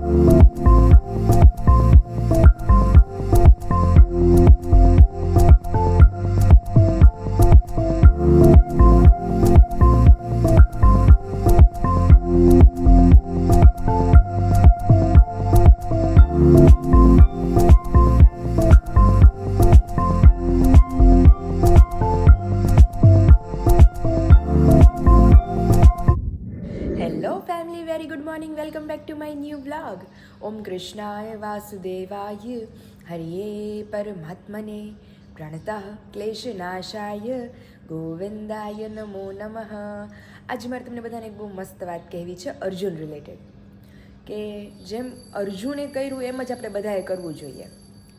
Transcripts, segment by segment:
Hello કૃષ્ણાય વાસુદેવાય હરિયે પરમાત્મને પ્રણતઃ ક્લેશનાશાય ગોવિંદાય નમો નમઃ આજે મારે તમને બધાને એક બહુ મસ્ત વાત કહેવી છે અર્જુન રિલેટેડ કે જેમ અર્જુને કર્યું એમ જ આપણે બધાએ કરવું જોઈએ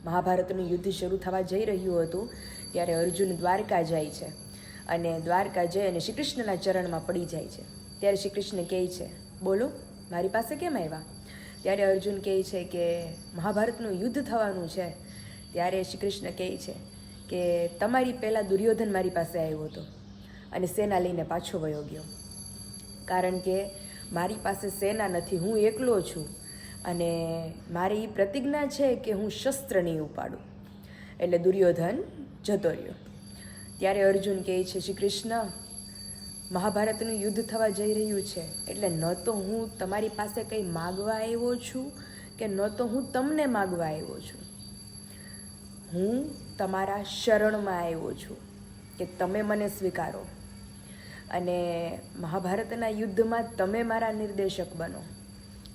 મહાભારતનું યુદ્ધ શરૂ થવા જઈ રહ્યું હતું, ત્યારે અર્જુન દ્વારકા જાય છે અને દ્વારકા જઈ અને શ્રી કૃષ્ણના ચરણમાં પડી જાય છે. ત્યારે શ્રી કૃષ્ણ કહે છે, બોલો, મારી પાસે કેમ આવ્યા? ત્યારે અર્જુન કહે છે કે મહાભારતનું યુદ્ધ થવાનું છે. ત્યારે શ્રી કૃષ્ણ કહે છે કે તમારી પહેલાં દુર્યોધન મારી પાસે આવ્યો હતો અને સેના લઈને પાછો વયો ગયો. કારણ કે મારી પાસે સેના નથી, હું એકલો છું અને મારી પ્રતિજ્ઞા છે કે હું શસ્ત્ર નહીં ઉપાડું. એટલે દુર્યોધન જતો રહ્યો. ત્યારે અર્જુન કહે છે શ્રી કૃષ્ણ મહાભારતનું યુદ્ધ થવા જઈ રહ્યું છે. એટલે ન તો હું તમારી પાસે કંઈ માગવા આવ્યો છું કે ન તો હું તમને માગવા આવ્યો છું? હું તમારા શરણમાં આવ્યો છું કે તમે મને સ્વીકારો. અને મહાભારતના યુદ્ધમાં તમે મારા નિર્દેશક બનો.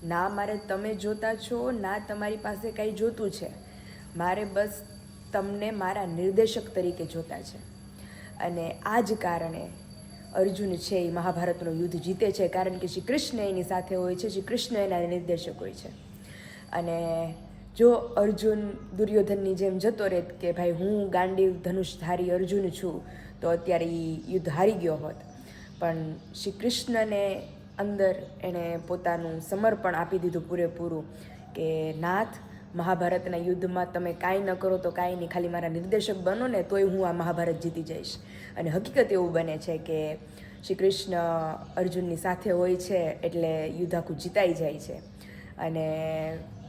ના મારે તમે જોતા છો, ના તમારી પાસે કાંઈ જોતું છે. મારે બસ તમને મારા નિર્દેશક તરીકે જોતા છે. અને આ જ કારણે અર્જુન છે, એ મહાભારતનું યુદ્ધ જીતે છે, કારણ કે શ્રી કૃષ્ણ એની સાથે હોય છે શ્રી કૃષ્ણ એના નિર્દેશક હોય છે. અને જો અર્જુન દુર્યોધનની જેમ જતો રહેત કે ભાઈ હું ગાંડીવ ધનુષધારી અર્જુન છું, તો અત્યારે એ યુદ્ધ હારી ગયો હોત. પણ શ્રી કૃષ્ણને અંદર એણે પોતાનું સમર્પણ આપી દીધું પૂરેપૂરું કે, નાથ, મહાભારતના યુદ્ધમાં તમે કાંઈ ન કરો તો કાંઈ નહીં, ખાલી મારા નિર્દેશક બનો ને તોય હું આ મહાભારત જીતી જઈશ. અને હકીકત એવું બને છે કે શ્રી કૃષ્ણ અર્જુનની સાથે હોય છે એટલે યુદ્ધ આખું જીતાઈ જાય છે. અને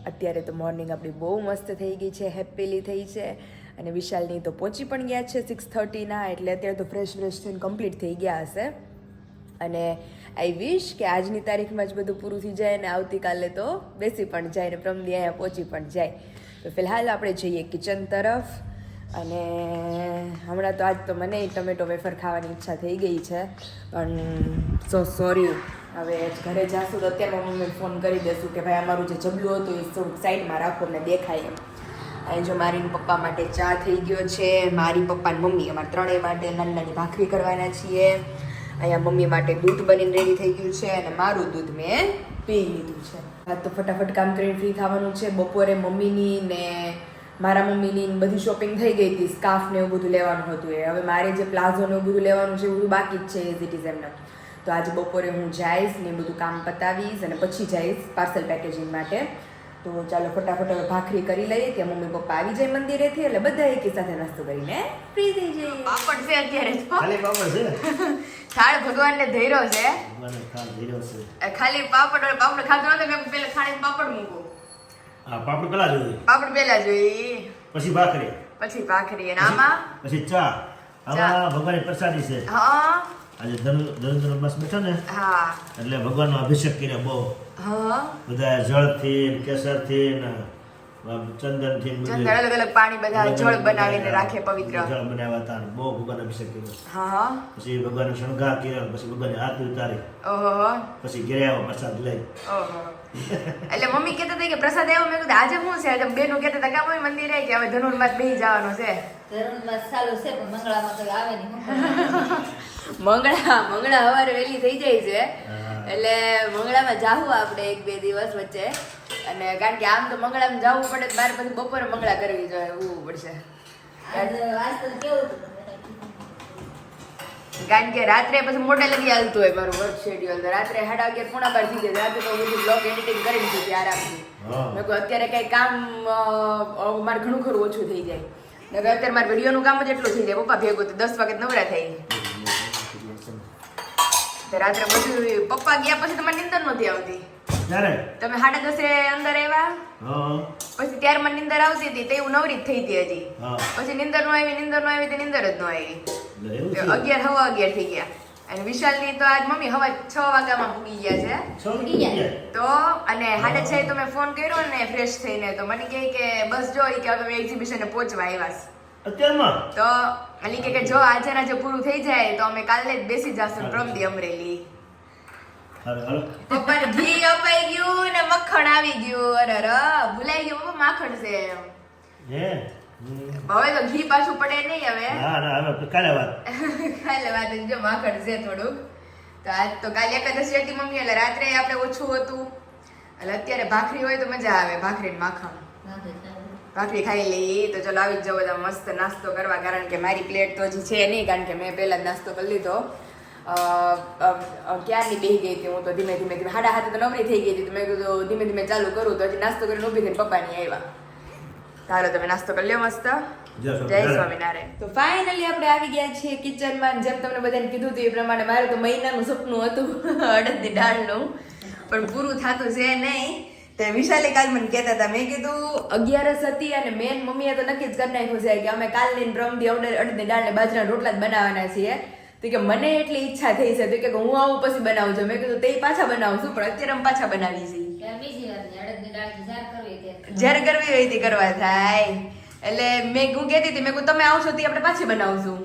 અત્યારે તો મોર્નિંગ આપણી બહુ મસ્ત થઈ ગઈ છે હેપીલી થઈ છે. અને વિશાલની તો પહોંચી પણ ગયા છે સિક્સ થર્ટીના એટલે અત્યારે તો ફ્રેશ ફ્રેશ થઈને કમ્પ્લીટ થઈ ગયા હશે. અને આઈ વિશ કે આજની તારીખમાં જ બધું પૂરું થઈ જાય અને આવતીકાલે તો બેસી પણ જાય અને પ્રમદી અહીંયા પહોંચી પણ જાય. તો ફિલહાલ આપણે જઈએ કિચન તરફ. અને હમણાં તો આજ તો મને ટમેટો વેફર ખાવાની ઈચ્છા થઈ ગઈ છે, પણ સો સોરી હવે ઘરે જાશું તો અત્યારમાં મમ્મી ફોન કરી દેશું કે ભાઈ અમારું જે જબલું હતું એ થોડુંક સાઈડમાં રાખો ને દેખાય એમ. અહીં જો મારી પપ્પા માટે ચા થઈ ગયો છે, મારી પપ્પા ને મમ્મી અમારે ત્રણેય માટે નાની નાની ભાખરી કરવાના છીએ. અહીંયા મમ્મી માટે દૂધ બનીને રેડી થઈ ગયું છે અને મારું દૂધ મેં પી લીધું છે. હા તો ફટાફટ કામ કરીને ફ્રી થવાનું છે. બપોરે મમ્મીની ને મારા મમ્મીની બધી શોપિંગ થઈ ગઈ હતી સ્કાર્ફ ને એવું બધું લેવાનું હતું એ. હવે મારે જે પ્લાઝો ને એવું બધું લેવાનું છે એ બધું બાકી જ છે એઝ ઇટ ઇઝ એમને તો આજે બપોરે હું જઈશ ને એ બધું કામ પતાવીશ અને પછી જઈશ પાર્સલ પેકેજિંગ માટે. તો ચાલો ફટાફટ હવે ભાખરી કરી લઈએ ત્યાં મમ્મી પપ્પા આવી જાય મંદિરેથી એટલે બધા એકી સાથે નાસ્તો કરીને ફ્રી થઈ જઈએ. પાપડ છે અત્યારે ખાલી પાપડ છે થાળ ભગવાનને ધૈર્યો છે. ભગવાને ખાલ ધીરો છે. ખાલી પાપડ પાપડ ખાતો નતો મેં પેલા ખાલી પાપડ મૂકું હા પાપડ પેલા જોઈએ. પાપડ પેલા જોઈ પછી ભાખરી. પછી ભાખરી અને આમાં? પછી ચા. આમાં ભગવાનની પ્રસાદી છે. હા. આજે ધનુ ધનુ બસ બેઠો ને હા. એટલે ભગવાનનો અભિષેક કર્યો બહુ. હા. બધા જળથી થી કેસરથી ને આમ ચંદનથી ને બધું. ચંદન અલગ અલગ પાણી બધા જળ બનાવીને રાખે પવિત્ર. જળ બનાવ્યા હતા બહુ ભગવાન અભિષેક કર્યો. હા. હા પછી ભગવાન શણગાર કર્યો પછી ભગવાન હાથ ઉતારી. ઓહો. પછી ઘેરે આવ્યો પ્રસાદ લઈ. ઓહો. એટલે મમ્મી કહેતા હતા કે પ્રસાદ આવ્યો મેં કીધું આજે શું છે? આજે બેનું કહેતા હતા કે અમે મમ્મી મંદિરે કે હવે ધનુર્માસ બેસી જવાનું છે. ધનુર્માસ ચાલુ છે પણ મંગળામાં કઈ આવે નહીં મંગળા મંગળા સવારે વહેલી થઈ જાય છે. એટલે મંગળામાં જાવું આપણે એક બે દિવસ વચ્ચે. અને કારણ કે આમ તો મંગળામાં જવું પડે તો બાર પછી બપોરે મંગળા કરવી જોઈએ એવું પડશે. આજે આજ તો કેવું હતું? કારણ કે રાત્રે પછી મોડે લગી હાલતું હોય મારું વર્ક શેડ્યુલ રાત્રે સાડા અગિયાર પૂણા બાર થઈ જાય. રાત્રે તો બધું બ્લોગ એડિટિંગ કરી દીધું હતી આરામથી. મેં કહ્યું અત્યારે કંઈ કામ મારે ઘણું ખરું ઓછું થઈ જાય. ને અત્યારે મારે વિડીયોનું કામ જ એટલું થઈ જાય. પપ્પા ભેગું તો દસ વાગે નવરા થઈ રાત્રે બધું પપ્પા ગયા પછી તમારે નિંદર નહોતી આવતી. ત્યારે? તમે સાડા દસે અંદર આવ્યા? હા. પછી ત્યાર મને નિંદર આવતી હતી તે હું નવરી જ થઈ હતી હજી. પછી નિંદર નો આવી નિંદર નો આવી તે નિંદર જ નો આવી. અગિયાર હવા અગિયાર થઈ ગયા. અને વિશાલની તો આજ મમ્મી હવા છ વાગ્યામાં પૂગી ગયા છે. ગયા. તો અને હાડે છે તો મેં ફોન કર્યો ને ફ્રેશ થઈને તો મને કહે કે બસ જો કે હવે એક્ઝિબિશન પહોંચવા આવ્યા છે. અત્યારમાં? તો અલી કે કે જો આજે ને આજે પૂરું થઈ જાય તો અમે કાલે જ બેસી જાશું પ્રમદી અમરેલી. હાલો હાલો. પપ્પાને ઘી અપાઈ ગયું ને મખણ આવી ગયું. અરે ભૂલાઈ ગયું પપ્પા માખણ છે હે? હવે તો ઘી પાછું પડે નહીં હવે. ના ના હવે કાલે વાત. કાલે વાત જો માખણ છે થોડુંક. તો આજ તો કાલે એકાદશી હતી મમ્મી એટલે રાત્રે આપણે ઓછું હતું. એટલે અત્યારે ભાખરી હોય તો મજા આવે ભાખરી ને માખણ. ભાખરી ખાઈ લઈએ. તો ચલો આવી જ જાવ બધા મસ્ત નાસ્તો કરવા કારણ કે મારી પ્લેટ તો હજી છે નહીં કારણ કે મેં પહેલા જ નાસ્તો કરી લીધો. ક્યારની બેસી ગઈ હતી? હું તો ધીમે ધીમે ધીમે હાડા હાથે તો નવરી થઈ ગઈ હતી તો મેં કીધું ધીમે ધીમે ચાલુ કરું. તો હજી નાસ્તો કરીને ઊભી થઈને પપ્પાની આવ્યા તારો તમે નાસ્તો કરી લ્યો મસ્ત. જય સ્વામિનારાયણ. તો ફાઇનલી આપણે આવી ગયા છીએ કિચનમાં જેમ તમને બધાને કીધું હતું એ પ્રમાણે મારે તો મહિનાનું સપનું હતું અડદની દાળનું. પણ પૂરું થતું છે નહીં. તે વિશાલે કાલ મને કહેતા હતા મેં કીધું અગિયારસ હતી અને મેન મમ્મીએ તો નક્કી જ કરી નાખ્યું છે કે અમે કાલની પ્રમદી અડદ અડદની દાળ ને બાજરાના રોટલા જ બનાવવાના છીએ. તો કે મને એટલી ઈચ્છા થઈ છે. તો કે હું આવું પછી બનાવું છું. મેં કીધું તે પાછા બનાવશું પણ અત્યારે અમે પાછા બનાવી છીએ જ્યારે કરવી હોય તે કરવા થાય. એટલે મેં હું કહેતી હતી મેં કીધું તમે આવશો તે આપણે પાછી બનાવશું.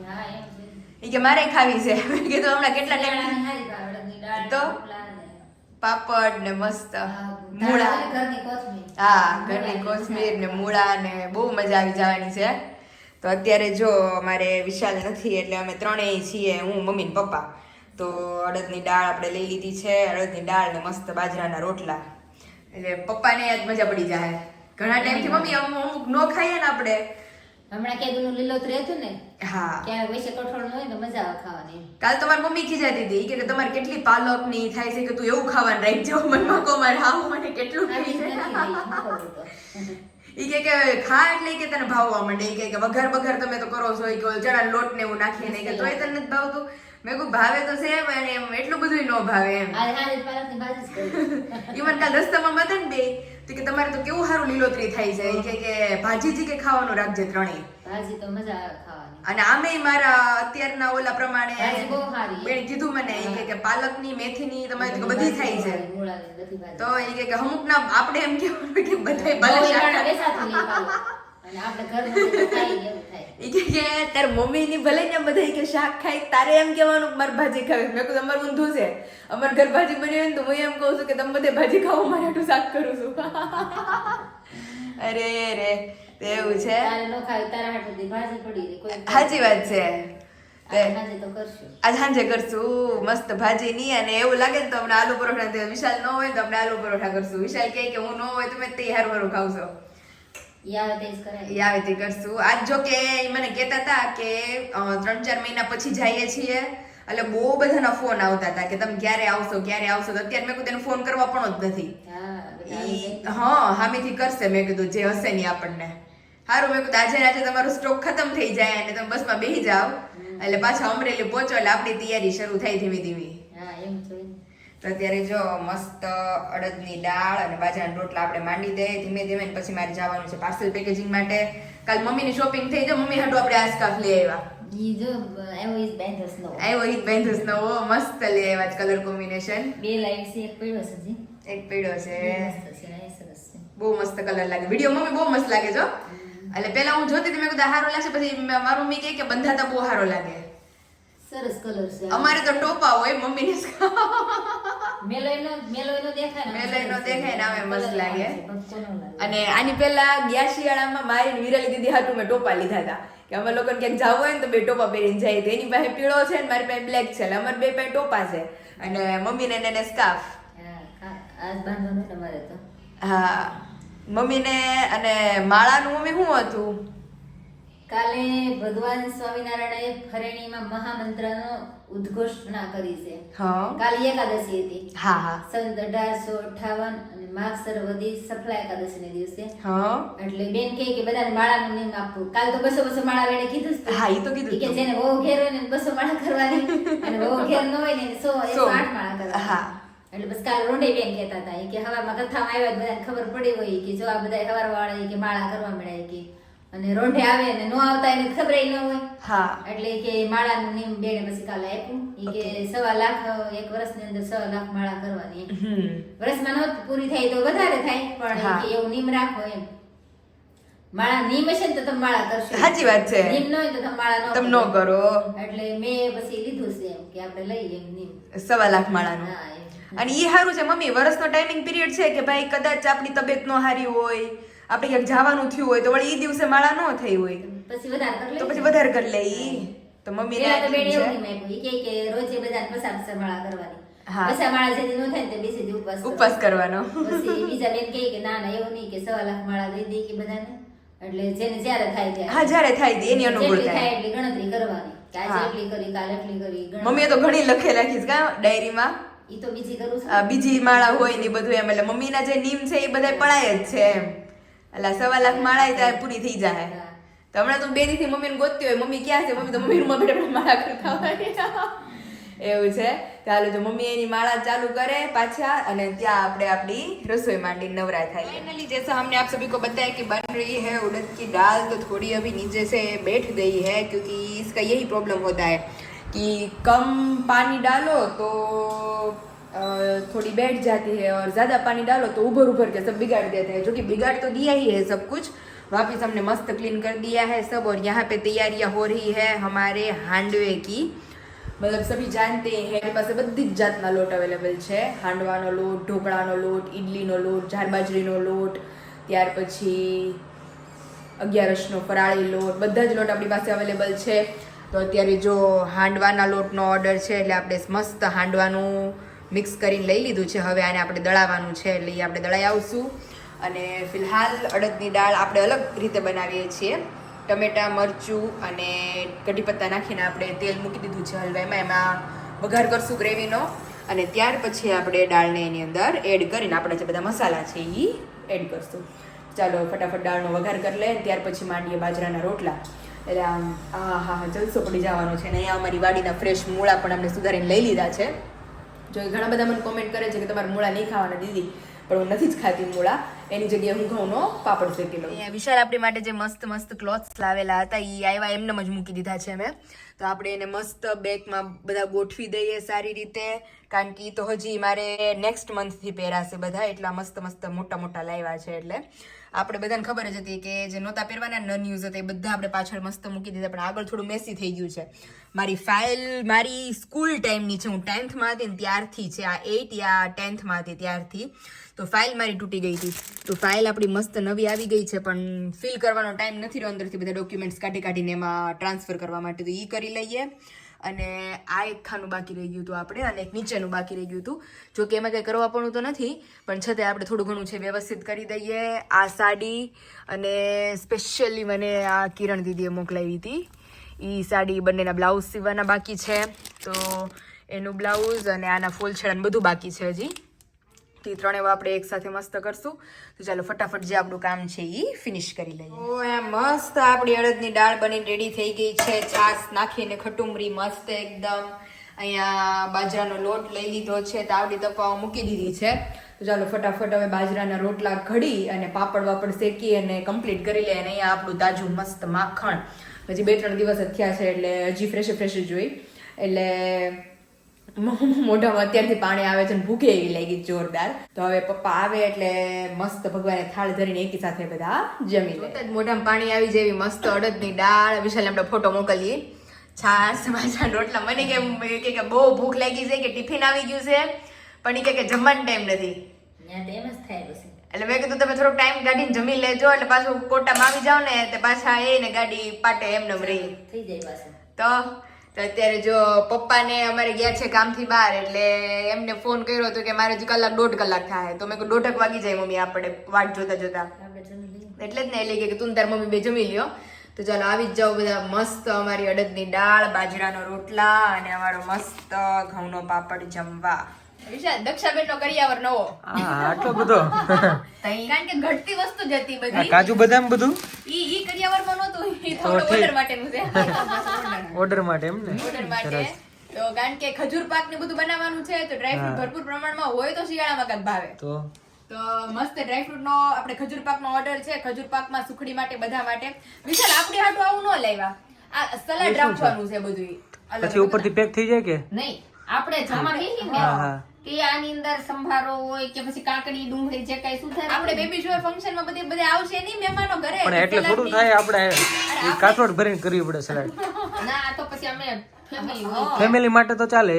એ કે મારે ખાવી છે. મેં કીધું હમણાં કેટલા ટાઈમ તો? પાપડ ને મસ્ત મૂળા. હા ઘરની કોથમીર ને મૂળા ને બહુ મજા આવી જવાની છે. તો અત્યારે જો અમારે વિશાલ નથી એટલે અમે ત્રણેય છીએ હું મમ્મી ને પપ્પા. તો અડદની દાળ આપણે લઈ લીધી છે અડદની દાળ ને મસ્ત બાજરાના રોટલા. એટલે પપ્પાને જ મજા પડી જાય ઘણા ટાઈમથી મમ્મી અમુક નો ખાઈએ ને આપણે. હમણાં કેદુનું લીલોતરી હતું ને હા. ક્યારેક વૈસે કઠોળ હોય ને મજા આવે ખાવાની. કાલ તો મારી મમ્મી ખીજાતી હતી. કે તમારે કેટલી પાલકની થાય છે કે તું એવું ખાવાનું રાખજો. મનમાં માકો મારે હાવ મને કેટલું ખાઈ છે? ઈ કે કે ખા એટલે કે તને ભાવવા માંડે ઈ કે કે વઘાર વઘાર તમે તો કરો છો ઈ કે જરા લોટ ને એવું નાખીને ને કે તોય તને નથી ભાવતું. મેં કહું ભાવે તો છે પણ એમ એટલું બધું ન ભાવે એમ. આજે સાંજે પાલકની ભાજી જ કરી. ઈ મને કાલ રસ્તામાં મતા ને બે તો કે તમારે તો કેવું સારું લીલોતરી થાય છે ઈ કે કે ભાજી જી કે ખાવાનું રાખજે ત્રણેય. ભાજી તો મજા અને આમે મારા અત્યારના ઓલા પ્રમાણે. બેન કીધું મને એ કે પાલકની મેથીની તમારે બધી થાય છે. તો એ કે કે અમુક ના આપણે એમ કેવું કે ભલે તાર મમ્મી ની ભલે ને બધા કે શાક ખાય તારે એમ કેવાનું મારે ભાજી ખાવી મેં કીધું અમારું ઊંધું છે. અમાર ઘર ભાજી બની હોય તો હું એમ કહું છું કે તમે બધે ભાજી ખાઓ મારે શાક કરું છું. અરે રે. એવું છે? ખાવી સાચી વાત છે. આજ સાંજે કરશું. મસ્ત ભાજી ની અને એવું લાગે ને તો અમને આલુ પરોઠા વિશાલ ન હોય તો આપણે આલુ પરોઠા કરશું. વિશાલ કહે કે હું ન હોય તમે તે હારું ખાવશો ઈ આવે તે જ કરાય. એ કરશું. આજ જો કે મને કહેતા હતા કે ત્રણ ચાર મહિના પછી જઈએ છીએ. એટલે બહુ બધાના ફોન આવતા હતા કે તમે ક્યારે આવશો ક્યારે આવશો? તો અત્યારે મેં કીધું ફોન કરવા પણ જ નથી. હા, બધા આવી ઈ જાય. હા સામેથી કરશે. મેં કીધું જે હશે ને આપણને. સારું મેં કીધું આજે આજે તમારો સ્ટોક ખતમ થઈ જાય અને તમે બસમાં બેસી જાઓ. એટલે પાછા અમરેલી પહોંચો એટલે આપણી તૈયારી શરૂ થાય ધીમે ધીમે. હા, એમ જોઈએ. તો અત્યારે જો મસ્ત અડદની દાળ અને બાજરાના રોટલા આપણે માંડી દે ધીમે ધીમે પછી મારે જવાનું છે પાર્સલ પેકેજિંગ માટે. કાલ મમ્મીની શોપિંગ થઈ જાય મમ્મી હાટુ આપણે આ સ્કાર્ફ લઈ આવ્યા. જો, જ મસ્ત લઈ આવ્યા કલર કોમ્બિનેશન બે લાઈન છે એક પડ્યો છે એક પીળો છે. બહુ મસ્ત કલર લાગે. વીડિયો મમ્મી બહુ મસ્ત લાગે છો એટલે પેલા હું જોતી હતી મેં કીધું હારો લાગશે પછી મારું મમ્મી કહે કે બંધાતા બહુ હારો લાગે. સરસ કલર છે. અમારે તો ટોપા હોય મમ્મીને મેલોયનો મેલોયનો દેખાય ને મેલોયનો દેખાય ને આવે મસ્ત લાગે. અને આની પહેલા ગયા શિયાળામાં મારી વિરલી દીદી હાટુ મેં ટોપા લીધા હતા. કે અમે લોકોને ક્યાંક જવું હોય ને તો બે ટોપા પહેરીને જાય. તો એની પાસે પીળો છે ને મારી પાસે બ્લેક છે. એટલે અમારે બે પાસે ટોપા છે. અને મમ્મીને ને એને સ્કાર્ફ હા, આજ બાંધવાનું તમારે અમારે તો. હા. મમ્મીને અને માળાનું મમ્મી શું હતું? કાલે ભગવાન સ્વામિનારાયણે ફરેણીમાં મહામંત્રનો ઉદ્ઘોષણા કરી છે. કાલે એકાદશી હતી. હા હા. સંત અઢારસો અઠાવન અને માગસર વધી સફલા એકાદશી દિવસે. હા. એટલે બેન કહે કે બધાને માળાનું નિયમ આપવું કાલ તો બસો બસો માળા વેણે કીધું હા, એ તો કીધું કે જેને વહુ ઘેર હોય ને બસો માળા કરવાની. અને વહુ ઘેર ન હોય ને સો. એકસો આઠ માળા કરવા હા. એટલે બસ કાલ રોંડી બેન કહેતા હતા. કે હવામાં કથામાં આવ્યા બધાને ખબર પડી હોય કે જો આ બધા હવાર વાળા કે માળા કરવા મળ્યા કે. અને રોંઢે આવે ને નો આવતા એને ખબર ન હોય. હા. એટલે કે માળાનું નિયમ બેને પછી કાલે આપ્યું. કે સવા લાખ એક વર્ષની અંદર સવા લાખ માળા કરવાની વર્ષમાં નહોત પૂરી થાય તો વધારે થાય પણ એવું નિયમ રાખો એમ. માળા નિયમ હશે ને તો તમે માળા કરશો. સાચી વાત છે. નિયમ ન હોય તો તમે માળા ન તમે ન કરો. એટલે મેં પછી લીધું છે એમ કે આપણે લઈએ એમ નિયમ. સવા લાખ માળાનું. હા એમ. અને એ સારું છે મમ્મી વર્ષનો ટાઈમિંગ પીરિયડ છે કે ભાઈ કદાચ આપણી તબિયત નો હારી હોય આપણે ક્યાંક જવાનું થયું હોય તો વળી એ દિવસે માળા ન થઈ હોય. પછી વધારે કરી તો પછી વધારે કરી લે ઈ. તો મમ્મી ને. કે રોજે બધા પસાર માળા કરવાની. હા. માળા જેથી ન થાય ને તે બીજે દી ઉપવાસ કરવાનો. ઉપવાસ કરવાનો. પછી બીજા બેન કે ના ના એવું નહીં કે સવા લાખ માળા દઈ દે કે બધાને. એટલે જેને જ્યારે થાય ત્યારે. હા જ્યારે થાય તે એની અનુકૂળ થાય એટલે ગણતરી કરવાની. કે આજે એટલી કરી કાલે એટલી કરી મમ્મીએ તો ઘણી લખે રાખીશ કા ડાયરીમાં ઈ તો બીજી કરું છું આ બીજી માળા હોય ને ઈ બધું એમ એટલે મમ્મીના જે નિયમ છે એ બધા પડાય જ છે એમ એટલે સવા લાખ માળા ત્યાં પૂરી થઈ જાય હા. તો હમણાં તો બે દીથી મમ્મીને ગોતતી હોય મમ્મી ક્યાં છે મમ્મી તો મમ્મી રૂમમાં બેઠા બેઠા માળા કરતા હોય એવું છે ચાલો જો મમ્મી એની માળા ચાલુ કરે પાછા અને ત્યાં આપણે આપણી રસોઈ માંડી નવરા થાય फाइनली जैसा हमने आप सभी को बताया कि बन रही है उड़द की दाल तो थोड़ी अभी नीचे से बैठ गई है क्योंकि इसका यही प्रॉब्लम होता है कि कम पानी डालो तो अ, थोड़ी बैठ जाती है और ज़्यादा पानी डालो तो उभर उभर के सब बिगाड़ देते हैं जो कि बिगाड़ तो दिया ही है सब कुछ वापस हमने मस्त क्लीन कर दिया है सब और यहाँ पे तैयारियां हो रही है हमारे हांडवे की मतलब सभी जानते हैं मेरे પાસે બધી જ જાતના લોટ અવેલેબલ છે હાંડવાનો લોટ ઢોકળાનો લોટ ઇડલીનો લોટ જાર બાજરીનો લોટ ત્યાર પછી અગિયારસનો ફરાળી લોટ બધા જ લોટ આપણી પાસે અવેલેબલ છે તો અત્યારે જો હાંડવાના લોટનો ઓર્ડર છે, એટલે આપણે મસ્ત હાંડવાનું મિક્સ કરીને લઈ લીધું છે. હવે આને આપણે દળાવવાનું છે, એટલે એ આપણે દળાઈ આવશું. અને ફિલહાલ અડદની દાળ આપણે અલગ રીતે બનાવીએ છીએ. ટમેટા, મરચું અને કઢી પત્તા નાખીને આપણે તેલ મૂકી દીધું છે હલવામાં એમાં વઘાર કરશું ગ્રેવીનો અને ત્યાર પછી આપણે દાળને એની અંદર એડ કરીને આપણે જે બધા મસાલા છે એ એડ કરશું. ચાલો, ફટાફટ દાળનો વઘાર કરી લે ત્યાર પછી માંડીએ બાજરાના રોટલા. આમ આ હા હા, જલસો પડી જવાનો છે અને અહીંયા અમારી વાડીના ફ્રેશ મૂળા પણ અમને સુધારીને લઈ લીધા છે. જો ઘણા બધા મને કોમેન્ટ કરે છે કે તમારે મૂળા નહીં ખાવાના દીદી, પણ હું નથી જ ખાતી મૂળા. એની જગ્યાએ હું ઘઉંનો પાપડ શેકી લઉં. વિશાલ આપણી માટે જે મસ્ત મસ્ત ક્લોથ્સ લાવેલા હતા એ આવ્યા એમને જ મૂકી દીધા છે મેં તો આપણે એને મસ્ત બેગમાં બધા ગોઠવી દઈએ સારી રીતે. કારણ કે તો હજી મારે નેક્સ્ટ મંથથી પહેરાશે બધા, એટલા મસ્ત મસ્ત મોટા મોટા લાવ્યા છે એટલે. આપણે બધાને ખબર જ હતી કે જે નહોતા પહેરવાના નન યુઝ હતા, એ બધા આપણે પાછળ મસ્ત મૂકી દીધા, પણ આગળ થોડું મેસી થઈ ગયું છે. મારી ફાઇલ મારી સ્કૂલ ટાઈમની છે હું ટેન્થમાં હતી ને ત્યારથી છે, આ એઇટ યા ટેન્થમાં હતી ત્યારથી, તો ફાઇલ મારી તૂટી ગઈ હતી. તો ફાઇલ આપણી મસ્ત નવી આવી ગઈ છે, પણ ફિલ કરવાનો ટાઈમ નથી રહ્યો અંદરથી બધા ડોક્યુમેન્ટ્સ કાઢી કાઢીને એમાં ટ્રાન્સફર કરવા માટે. તો એ કરી લઈએ. અને આ એક ખાનું બાકી રહી ગયું હતું આપણે, અને એક નીચેનું બાકી રહી ગયું હતું. જો કે એમાં કંઈ કરવા પણ તો નથી, પણ છતાંય આપણે થોડું ઘણું છે વ્યવસ્થિત કરી દઈએ. આ સાડી અને સ્પેશિયલી મને આ કિરણ દીદીએ મોકલાવી હતી. એ સાડી બંનેના બ્લાઉઝ સીવવાના બાકી છે. તો એનું બ્લાઉઝ અને આના ફૂલ છેડા બધું બાકી છે હજી. એ ત્રણેય આપણે એક સાથે મસ્ત કરશું. તો ચાલો ફટાફટ જે આપણું કામ છે એ ફિનિશ કરી લઈએ. ઓ, એમ મસ્ત આપણી અડદની દાળ બનીને રેડી થઈ ગઈ છે. છાશ નાખીને ખટુમરી મસ્ત એકદમ. અહીંયા બાજરાનો લોટ લઈ લીધો છે. તાવડી તપાવા મૂકી દીધી છે. તો ચાલો ફટાફટ હવે બાજરાના રોટલા ઘડી અને પાપડ વાપડ શેકી અને કમ્પ્લીટ કરી લે અને અહીંયા આપણું તાજું મસ્ત માખણ. હજી બે ત્રણ દિવસ થયા છે એટલે હજી ફ્રેશ ફ્રેશ જ હોય એટલે મોઢામાં અત્યારથી પાણી આવે છે અને ભૂખે એવી લાગી જોરદાર. તો હવે પપ્પા આવે એટલે મસ્ત ભગવાને થાળ ધરીને એકી સાથે બધા જમી લે. મોઢામાં પાણી આવી જેવી મસ્ત અડદની દાળ. વિશાલ આપણે ફોટો મોકલીએ. છાશ માછા રોટલા. મને કેમ કે કે બહુ ભૂખ લાગી છે કે ટિફિન આવી ગયું છે પણ એ કે જમવાનો ટાઈમ નથી. એટલે મેં કીધું તમે થોડોક ટાઈમ કાઢીને જમી લેજો એટલે પાછું કોટામાં આવી જાવ ને તે પાછા એ ને ગાડી પાટે એમને એમ રહી થઈ જાય પાછું. તો તો અત્યારે જો પપ્પાને અમારે ગયા છે કામથી બહાર એટલે એમને ફોન કર્યો હતો કે મારે હજી કલાક દોઢ કલાક થાય. તો મેં દોઢક વાગી જાય મમ્મી આપણે વાટ જોતા જોતા. એટલે જ ને એટલે કે તું તાર મમ્મી બે જમી લ્યો. તો ચાલો આવી જ જાઓ બધા મસ્ત અમારી અડદની દાળ બાજરાનો રોટલા અને અમારો મસ્ત ઘઉંનો પાપડ જમવા. વિશાલ દક્ષાબેન નો કરિયાવર નવો. હા આટલો બધો. કારણ કે ઘટતી વસ્તુ જ હતી બધી. કાજુ બદામ બધું? ઈ ઈ કરિયાવરમાં નહોતું. ઈ તો થોડું ઓર્ડર માટેનું છે ઓર્ડર માટે એમ ને? ઓર્ડર માટે. તો કારણ કે ખજૂર પાક ને બધું બનાવવાનું છે તો ડ્રાયફ્રૂટ ફ્રૂટ ભરપૂર પ્રમાણમાં હોય તો શિયાળામાં કાંઈક ભાવે. તો? તો મસ્ત ડ્રાયફ્રૂટ નો આપણે ખજૂર પાક નો ઓર્ડર છે ખજૂર પાકમાં સુખડી માટે બધા માટે. વિશાલ આપણે હાટું આવું ન લાવ્યા આ સલાડ રાખવાનું છે? બધું પછી ઉપરથી પેક થઈ જાય કે? નહીં આપણે જમા બેસી ને. હા. આની અંદર સંભારો હોય કે પછી કાકડી ડુંગળી જે કઈ સુધાર આપણે બેબી જોય ફંક્શનમાં બધે બધે આવશે નહીં મહેમાનો ઘરે. પણ એટલે થોડું થાય આપણે ઈ ભરીને કરવી પડે સલાડ. ના આ તો પછી અમે ફેમિલી ફેમિલી માટે તો ચાલે.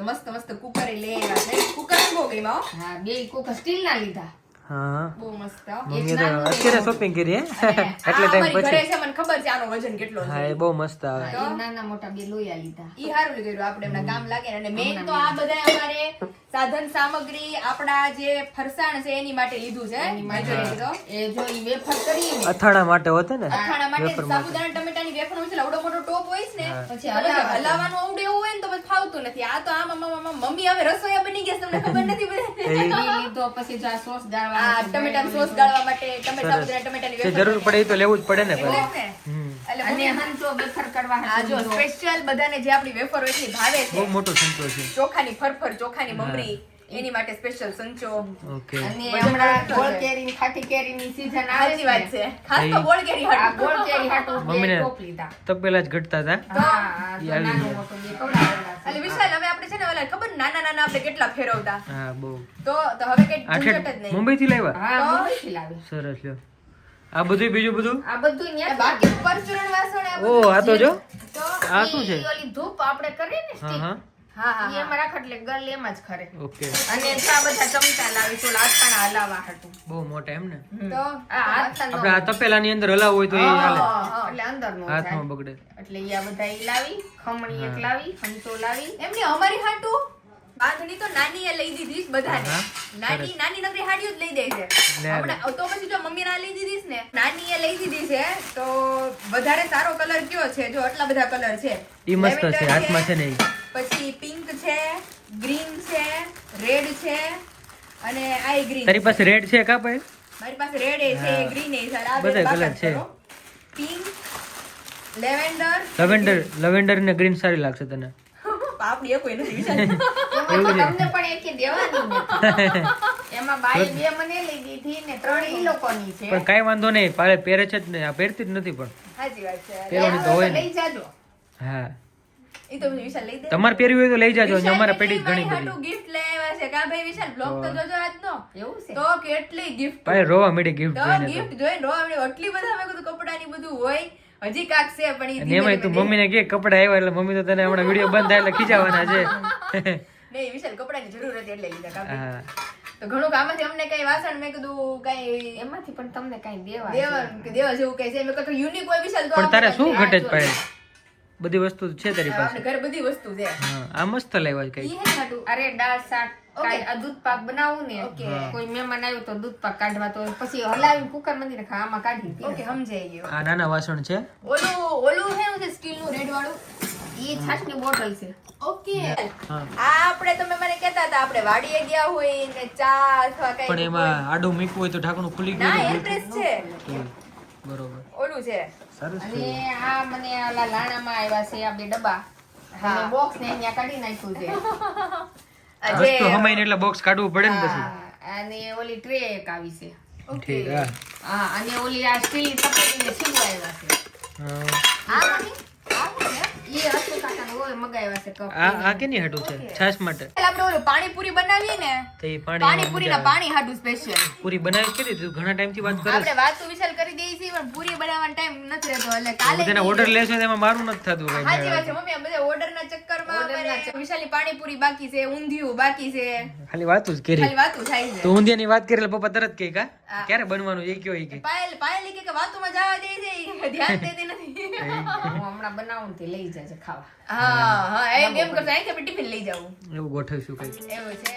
મસ્ત મસ્ત કુકર લઈ આવ્યા છે. કુકર બહુ ગઈ હા. બે કુકર સ્ટીલ ના લીધા. હા. બહુ મસ્ત હો. મમ્મીએ તો અત્યારે શોપિંગ કરી એટલે ટાઈમ પછી. મને ખબર છે આનો વજન કેટલો છે. હા એ બહુ મસ્ત આવે. નાના મોટા બે લોયા લીધા. ઈ હારું કર્યું આપણે એમના કામ લાગે અને મેઇન તો આ બધા અમારે સાધન સામગ્રી આપણા જે ફરસાણ છે એની માટે લીધું છે. majority તો. એ જો ઈ વેફર કરી અથાણા માટે હોતે ને? અથાણા માટે સાબુદાણા ટમેટાની વેફર હોય છે આવડો મોટો ટોપ હોય છે ને. પછી હલાવવાનું. આવડે એવું હોય ને તો પછી ફાવતું નથી. આ તો આમ મમ્મી હવે રસોઈયા બની ગયા છે, તમને ખબર નથી બધા લીધો પછી જો આ સોસ આ ટમેટાનો સોસ ગાળવા માટે ટમેટા ઉતરે ટમેટાની જે વેફર જરૂર પડે તો લેવું જ પડે ને એટલે એટલે અને હંચો વેફર કરવા હા જો સ્પેશિયલ બધાને જે આપણી વેફર હોય છે ભાવે ભાવે બહુ મોટો સંતો છે. ચોખાની ફરફર ચોખાની મમરી એની માટે સ્પેશિયલ સંચો. ઓકે. અને હમણાં ગોળ છે? કેરી ખાટી કેરીની સીઝન આવે છે વાત છે. ખાસ તો ગોળ કેરી આ ગોળ કેરી હાટુ મમ્મીને લીધા. તપેલા જ ઘટતા હતા. હા તો નાનું મોટું છે. એટલે વિશાલ હવે આપણે છે ને ઓલા ખબર નાના નાના આપણે કેટલા ફેરવતા? હા બહુ. તો તો હવે કઈ ઝંઝટ જ નહીં. મુંબઈ થી લાવ્યા? હા મુંબઈ થી લાવ્યા. સરસ લ્યો. આ બધું બીજું બધું? આ બધું ન્યા બાકી પરચુરણ વાસણ આ ઓ આ તો જો. તો આ શું છે? ઓલી ધૂપ આપણે કરીએ ને હા. stick, હા એમાં રાખ એટલે ગલ એમ જ ખરે. ઓકે. અને આ બધા ચમચા લાવી તો લાસપાણા હલાવા હાટુ. બહુ મોટા એમ ને? તો આ હાથનો આપણે આ તપેલાની અંદર હલાવવું હોય તો એ હાલે. હા, હા. એટલે હાથમાં બગડે. એટલે આ બધા ઈ લાવી ખમણી એક લાવી હંચો લાવી. એમની અમારી હાટુ? બાંધણી તો નાની એ લઈ દીધી બધાને. નાની નાની નકરી હાડીઓ જ લઈ દે છે. હમણાં તો પછી જો મમ્મી ના લઈ દીધી ને નાની એ લઈ દીધી છે તો વધારે સારો કલર કયો છે જો આટલા બધા કલર છે. ઈ મસ્ત છે હાથમાં છે. ને ઈ પછી પિંક છે ગ્રીન છે રેડ છે અને આઈ ગ્રીન તારી પાસે રેડ છે કા ભાઈ? મારી પાસે રેડ એ છે ગ્રીન એ છે. આ બધા કલર છે. પિંક લેવેન્ડર લવેન્ડર લવેન્ડર ને ગ્રીન સારી લાગશે તને. પાપડી કોઈ નથી વિચાર તો તમને પણ એકે દેવાની એમાં બાઈ બે મને લઈ દીધી ને ત્રણ ઈ લોકોની છે. પણ કાંઈ વાંધો નહીં પાળે પહેરે છે જ ને આ પહેરતી જ નથી પણ. સાચી વાત છે. પહેરવાની તો હોય લઈ જાજો. હા. એ તો વિશાલ લઈ દે. તમારે પહેરવી હોય તો લઈ જાજો અમારે પેટી ઘણી બધી. ગિફ્ટ લેવા છે. કા ભાઈ વિશાલ બ્લોગ તો જોજો આજનો. એવું છે? તો કેટલી ગિફ્ટ ભાઈ રોવા મળી ગિફ્ટ જોઈને તો. gift જોઈને રોવા મળી. એટલી બધા મેં કીધું કપડાની બધું હોય. હજી કાક છે પણ એ ધીમે તું મમ્મીને કે કપડા આવ્યા એટલે મમ્મી તો તને હમણાં વિડિયો બંધ થાય એટલે ખીજાવાના છે. નહીં વિશાલ કપડાની જરૂર હતી એટલે લીધા હા. તો ઘણું કામ છે અમને કઈ વાસણ મેં કીધું કઈ એમાંથી પણ તમને કઈ દેવા દેવા દેવા જેવું કઈ છે. મેં કીધું યુનિક હોય વિશાલ તો પણ તારે શું ઘટે જ જો. બધી વસ્તુ છે તારી પાસે? ઘર બધી વસ્તુ છે. આ મસ્ત લેવા કઈ અરે દાળ શાક. દૂધ પાક ને. કોઈ મહેમાન આવ્યું તો દૂધ પાક કાઢવા તો પછી હલાવી કુકરમાંથી ને આમાં કાઢી ઓકે સમજાઈ ગયો. આ નાના વાસણ છે. ઓલું ઓલું હે છે સ્ટીલનું રેડ વાળું ઈ છાશની બોટલ છે. ઓકે. આ આપણે તમે મને કહેતા હતા આપણે વાડીએ ગયા હોય ને ચા અથવા કઈ પણ એમાં આડું મૂકવું હોય તો ઢાંકણું ખુલી ના ગયું છે. બરોબર. ઓલું છે. સરસ અને આ મને ઓલા લાણામાં આવ્યા છે આ બે ડબ્બા. હા. બોક્સ ને અહીંયા કાઢી નાખ્યું છે. વસ્તુ હમાઈને એટલે બોક્સ કાઢવું પડે ને પછી. અને ઓલી ટ્રે એક આવી છે. ઓકે. હા. હા અને ઓલી આ સ્ટીલ તપેલી ને છીબુ આવ્યા છે. હા. નથી? આ કેની હાટું છે? છાશ માટે? આપણે ઓલું પાણીપુરી બનાવીએ ને તો એ પાણી પાણીપુરીના પાણી હાટું સ્પેશિયલ પૂરી બનાવી કરી તું ઘણા ટાઈમથી વાત કરે આપણે વાત તો વિશાલ કરી દઈએ છીએ પણ પૂરી બનાવવાનો ટાઈમ નથી રહેતો. એટલે કાલે તેના ઓર્ડર લેશો તો એમાં મારું નથી થતું કઈ સાચી વાત છે મમ્મી આ બધા ઓર્ડર ના ચક્કરમાં વિશાલી વિશાલની પાણીપુરી બાકી છે ઊંધિયું બાકી છે. ખાલી વાતું જ કરી. ખાલી વાતું થાય છે. તો ઊંધિયાની વાત કરી પપ્પા તરત કે કા ક્યારે બનવાનું? એ કયો એ કે પાયલ પાયલ કે કે વાતોમાં જવા દે છે ધ્યાન દેતી નથી. હું હમણાં બનાવું થી લઈ જાય ખાવા. હા હા એમ એમ કરતા પેટી આપણે ટિફિન લઈ જવું એવું ગોઠવીશું કઈ એવું છે.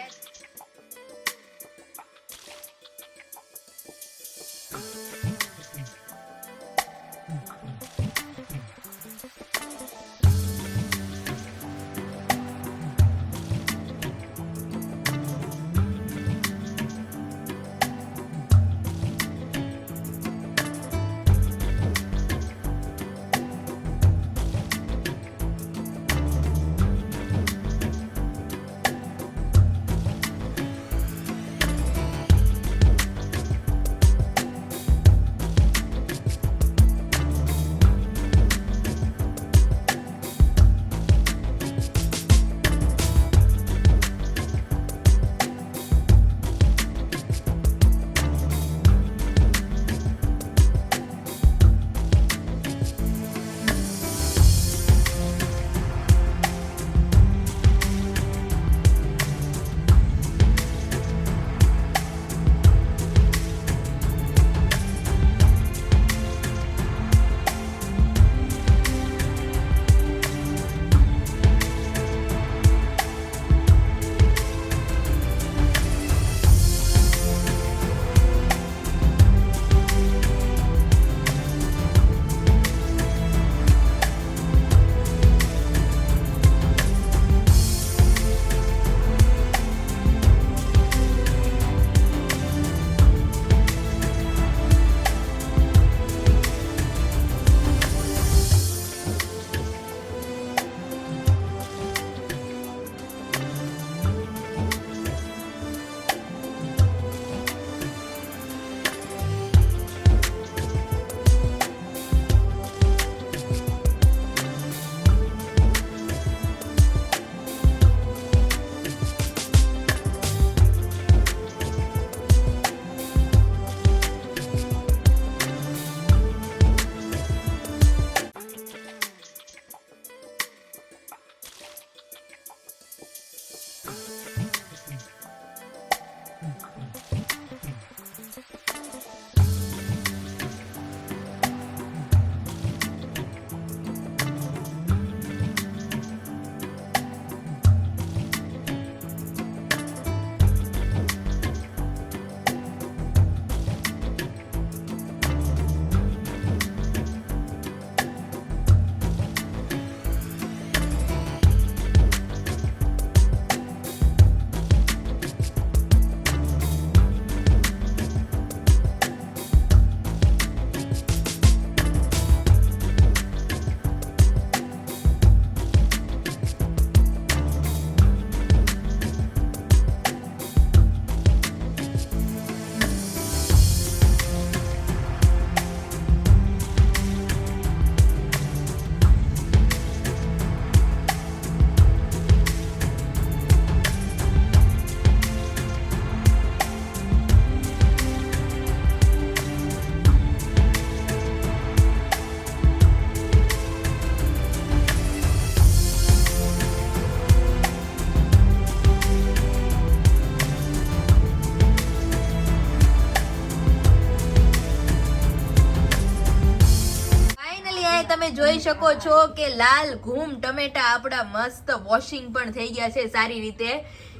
શકો છો કે લાલ ઘૂમ ટમેટા આપણા મસ્ત વોશિંગ પણ થઈ ગયા છે સારી રીતે.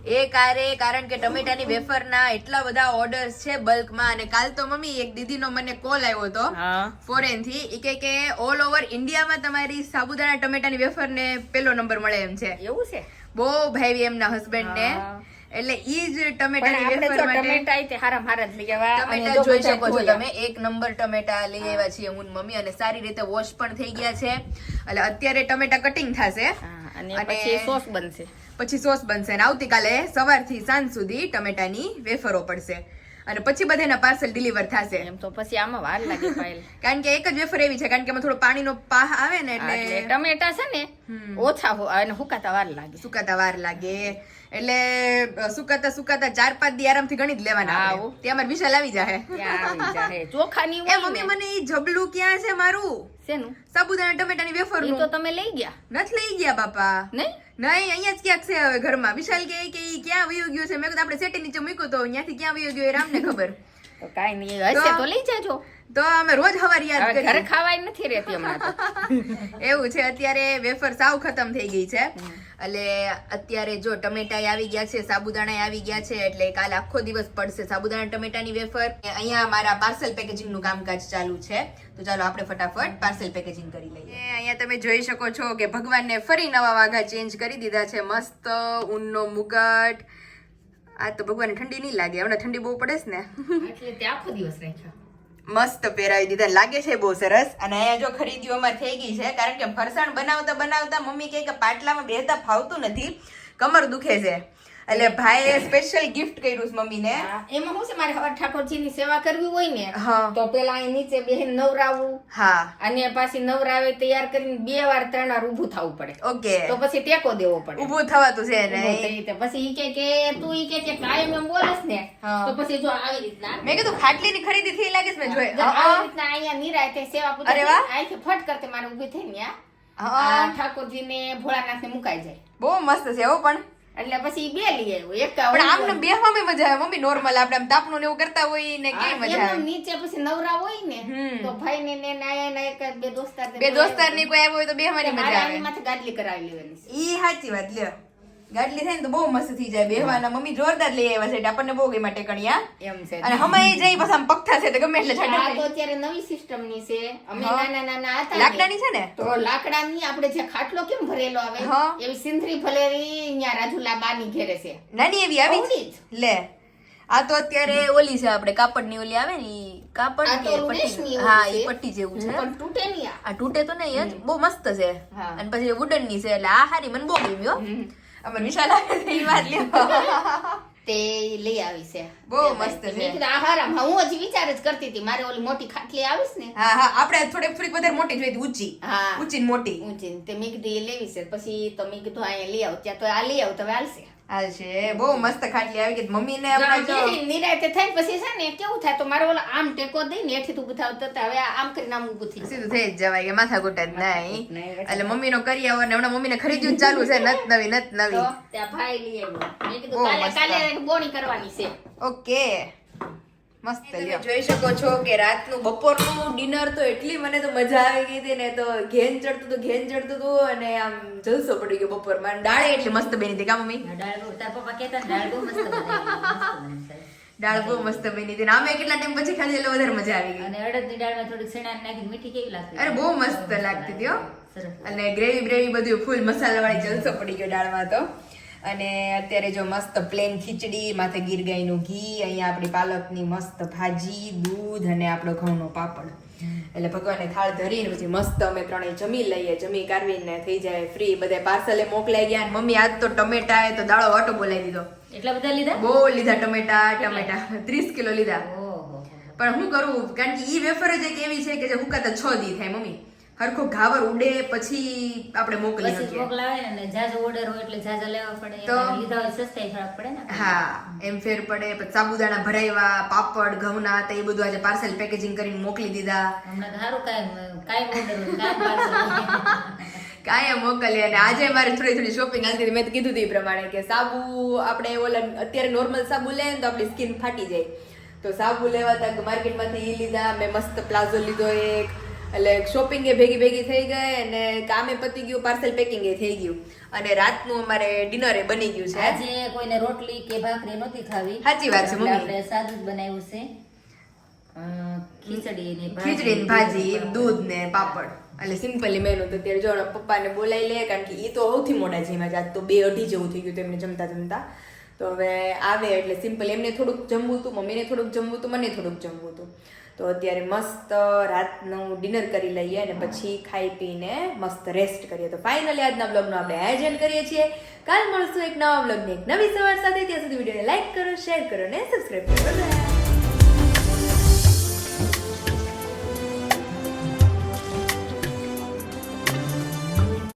એ કારે કારણ કે ટમેટાની વેફરના એટલા બધા ઓર્ડર્સ છે બલ્કમાં અને કાલ તો મમ્મી એક દીદીનો મને કોલ આવ્યો હતો ફોરેનથી ફોરેનથી કે કે ઓલ ઓવર ઇન્ડિયામાં તમારી સાબુદાણા ટમેટાની વેફર ને પેલો નંબર મળે એમ છે. એવું છે? બહુ ભાઈ એમના હસબન્ડ ને. હા. એટલે ઈ જ ટમેટાની વેફર માટે ટમેટા તે જ લઈ આવ્યા ટમેટા જોઈ શકો છો તમે. એક નંબર ટમેટા લઈ આવ્યા છીએ હું મમ્મી અને સારી રીતે વોશ પણ થઈ ગયા છે. એટલે અત્યારે ટમેટા કટિંગ થશે. અને પછી સોસ બનશે. પછી સોસ બનશે. અને આવતીકાલે સવારથી સાંજ સુધી ટમેટાની વેફરો પડશે. અને પછી બધાના પાર્સલ ડિલિવર થશે. એમ તો પછી આમાં વાર લાગે ફાઇલ કારણ કે એક જ વેફર એવી છે. કારણ કે એમાં થોડો પાણીનો પાહ આવે ને એટલે ટમેટા છે ને ઓછા અને સુકાતા વાર લાગે. સુકાતા વાર લાગે. એટલે સુકાતા સુકાતા ચાર પાંચ દી આરામથી ગણી જ લેવાના આવો. ત્યાં અમારે વિશાલ આવી જાય. ચોખાની એ મમ્મી મને એ જબલું ક્યાં છે મારું? શેનું? સાબુદાણા ટમેટાની વેફરનું. તો તમે લઈ ગયા? નથી લઈ ગયા બાપા. નહીં? નહીં અહીંયા જ ક્યાંક છે હવે ઘરમાં. વિશાલ કે કે ક્યાં વયો ગયો છે? મેં કીધું આપણે સેટી નીચે મૂક્યો તો ત્યાંથી ક્યાં વયો ગયો એ રામને ખબર. તો કાઈ નહીં હશે તો લઈ જાજો. તો અમે રોજ હવાર યાદ કરીએ ઘરે ખાવાય નથી રહેતી હમણાં તો. એવું છે અત્યારે વેફર સાવ ખતમ થઈ ગઈ છે. એટલે અત્યારે જો ટમેટા આવી ગયા છે સાબુદાણા આવી ગયા છે એટલે કાલ આખો દિવસ પડશે સાબુદાણા ટમેટાની વેફર. અહીંયા મારા પાર્સલ પેકેજિંગનું કામકાજ ચાલુ છે. તો ચાલો આપણે ફટાફટ પાર્સલ પેકેજિંગ કરી લઈએ. અહીંયા તમે જોઈ શકો છો કે ભગવાનને ફરી નવા વાઘા ચેન્જ કરી દીધા છે. મસ્ત ઊનનો મુગટ. આ તો ભગવાનને ઠંડી નહીં લાગે હમણાં ઠંડી બહુ પડે છે ને. એટલે તે આખો દિવસ રાખ્યા. મસ્ત પહેરાવી દીધા. લાગે છે બહુ સરસ. અને અહીંયા જો ખરીદીઓમાં થઈ ગઈ છે, કારણ કે ફરસાણ બનાવતા બનાવતા મમ્મી કહે કે પાટલામાં બેહતા ફાવતું નથી. કમર દુખે છે. એટલે ભાઈએ સ્પેશિયલ ગિફ્ટ કર્યું છે મમ્મીને. એમાં શું છે મારે ઠાકોરજીની સેવા કરવી હોય ને. તો પેલા અહીં નીચે બેહીને નવરાવું. હા. અને પાછી નવરાવે તૈયાર કરીને બે વાર ત્રણ વાર ઊભું થવું પડે. ઓકે. તો પછી ટેકો દેવો પડે. ઊભું થવાતું છે ને પછી ઈ કે કે તું ઈ કે કે કાયમ એમ બોલસ ને. તો પછી જો આવી રીતના મેં કીધું ખાટલીની ખરીદી થઈ લાગે છે મેં જોઈ. આવી રીતના અહીંયા નિરાયતે સેવા પૂજા અરે વાહ. આઈ ફટ કરતે મારે ઊભી થઈને આ ને ભોળાનાથ ને મુકાઈ જાય. બહુ મસ્ત છે હો પણ. એટલે પછી બે લઈ આવ્યો. એક પણ આમને બેહવામાં મજા આવે. મમ્મી નોર્મલ આપણે આમ તાપનું ને એવું કરતા હોય ને કે કેવી મજા આવે? નીચે પછી નવરા હોય ને તો ભાઈ ને ને નાયા ના એક બે દોસ્તાર બે દોસ્તારની કોઈ આવ્યો હોય તો બેહવાની મારે મજા આવે. માથે ગાડલી કરાવી લેવાની. ઈ સાચી વાત લ્યો. ગાડલી થાય ને તો બહુ મસ્ત થઈ જાય. બેહવાના મમ્મી જોરદાર લઈ આવ્યા છે આપણને બહુ ગઈ માટે કણિયા એમ છે. અને હમાય જઈ પછી આમ પગથા છે તો ગમે એટલે આ તો અત્યારે નવી સિસ્ટમની છે. અમે નાના નાના હતા લાકડાની છે ને? તો લાકડાની આપણે જે ખાટલો કેમ ભરેલો આવે? એવી સિંધરી ભરેલી અહીંયા રાજુલા બાની ઘેરે છે. નાની એવી આવી લે. આ તો અત્યારે ઓલી છે આપણે કાપડની ઓલી આવે ને ઈ કાપડ કે પટ્ટી હા એ પટ્ટી જેવું છે. પણ તૂટે નહીં આ. તૂટે તો નહીં જ. બહુ મસ્ત છે. અને પછી વુડનની છે એટલે આ હારી મને બહુ ગમી હો. હમ. અમાર વિશાલ આવે તો ઈ વાત લ્યો. તે લઈ આવી છે બહુ મસ્ત છે. આ હા, હું હજી વિચાર જ કરતી હતી મારે ઓલી મોટી ખાટલી આવીશ ને. હા હા આપણે થોડીક થોડીક વધારે મોટી જોઈ ઊંચી. હા. ઊંચી મોટી. ઊંચી તે મેં કીધું એ લેવી છે. પછી તો મેં કીધું અહીંયા લઈ આવ ત્યાં તો આ લઈ આવ તમે હાલશે. હાલ છે. બહુ મસ્ત ખાટલી આવી ગઈ. મમ્મી ને નિરાતે થઈ પછી છે ને કેવું થાય તો મારે ઓલો આમ ટેકો દઈ ને એઠી તું થાવ તો હવે આમ કરીને આમ થઈ સીધું થઈ જ જવાય કે માથા કૂટ જ નહીં. એટલે મમ્મી નો કરી આવો ને હમણાં મમ્મી ને ખરીદ્યું ચાલુ છે. નત નવી નત નવી. ત્યાં ભાઈ લઈ આવ્યો. કાલે કાલે બોણી કરવાની છે. ઓકે. મસ્ત લ્યો. જોઈ શકો છો કે રાતનું બપોરનું ડિનર તો એટલી મને તો મજા આવી ગઈ હતી ને તો ઘેન ચડતું હતું ઘેન ચડતું હતું અને આમ જલસો પડી ગયો બપોરમાં. દાળે એટલી મસ્ત બની હતી. કા મમ્મી? દાળ બહુ તાર પપ્પા કહેતા દાળ બહુ મસ્ત બને. દાળ બહુ મસ્ત બની હતી. ને અમે કેટલા ટાઈમ પછી ખાધી એટલે વધારે મજા આવી ગઈ. અને અડદની દાળમાં થોડીક સણા નાખી મીઠી કેવી લાગતી અરે બહુ મસ્ત લાગતી હતી હો. અને ગ્રેવી બ્રેવી બધું ફૂલ મસાલા વાળી જલસો પડી ગયો દાળમાં તો. અને અત્યારે જો મસ્ત પ્લેન ખીચડી માથે ગીર ગાયનું ઘી અહીંયા આપણી પાલકની મસ્ત ભાજી દૂધ અને આપણો ઘઉંનો પાપડ. એટલે ભગવાનને થાળ ધરીને પછી મસ્ત અમે ત્રણેય જમી લઈએ. જમી કારવીને થઈ જાય ફ્રી બધે પાર્સલે મોકલાઈ ગયા અને મમ્મી આજ તો ટમેટા એ તો દાળો વાટો બોલાવી દીધો. એટલા બધા લીધા? બહુ લીધા ટમેટા ટમેટા. ત્રીસ કિલો લીધા. પણ હું કરું? કારણ કે ઈ વેફર જ એક એવી છે કે જે હુકાતા છ દી થાય મમ્મી. હરખો ઘાવર ઉડે પછી આપણે મોકલી શકીએ. મોકલાવે ને જાજો ઓર્ડર હોય એટલે જાજા લેવા પડે. તો? લીધા હોય સસ્તાઈ થોડાક પડે ને હા એમ ફેર પડે. પછી સાબુદાણા ભરાયવા પાપડ ઘઉંના તે એ બધું આજે પાર્સલ પેકેજિંગ કરીને મોકલી દીધા. હમણાં સારું કાંઈ કાંઈ ઓર્ડર કાંઈ કાંઈ મોકલી અને આજે મારે થોડી થોડી શોપિંગ હાલતી હતી. મેં કીધું એ પ્રમાણે કે સાબુ આપણે ઓલા અત્યારે નોર્મલ સાબુ લે ને તો આપણી સ્કિન ફાટી જાય. તો સાબુ લેવા તા માર્કેટમાંથી એ લીધા. મેં મસ્ત પ્લાઝો લીધો એક. એટલે શોપિંગ એ ભેગી ભેગી થઈ ગઈ અને કામે પતી ગયું પાર્સલ પેકિંગ એ થઈ ગયું. અને રાતનું અમારે ડિનર એ બની ગયું છે. આજે કોઈને રોટલી કે ભાખરી નહોતી ખાવી. સાચી વાત છે, મમ્મી. આપણે સાદું જ બનાવ્યું છે. ખીચડી ને ખીચડી ને ભાજી દૂધ ને પાપડ. એટલે સિમ્પલી મેનુ તો ત્યારે જો પપ્પાને બોલાવી લે કારણ કે એ તો સૌથી મોટા જેમાં જાત તો બે અઢી જેવું થઈ ગયું તેમને જમતા જમતા. તો હવે આવે એટલે સિમ્પલ એમને થોડુંક જમવું હતું મમ્મીને થોડુંક જમવું હતું મને થોડુંક જમવું હતું. તો અત્યારે મસ્ત રાતનું ડિનર કરી લઈએ અને પછી ખાઈ પીને મસ્ત રેસ્ટ કરીએ. તો ફાઇનલી આજના બ્લોગનું આપણે આયોજન કરીએ છીએ. કાલ મળશું એક નવા બ્લોગની એક નવી સવાર સાથે. ત્યાં સુધી વિડીયોને લાઇક કરો શેર કરો અને સબસ્ક્રાઈબ કરો.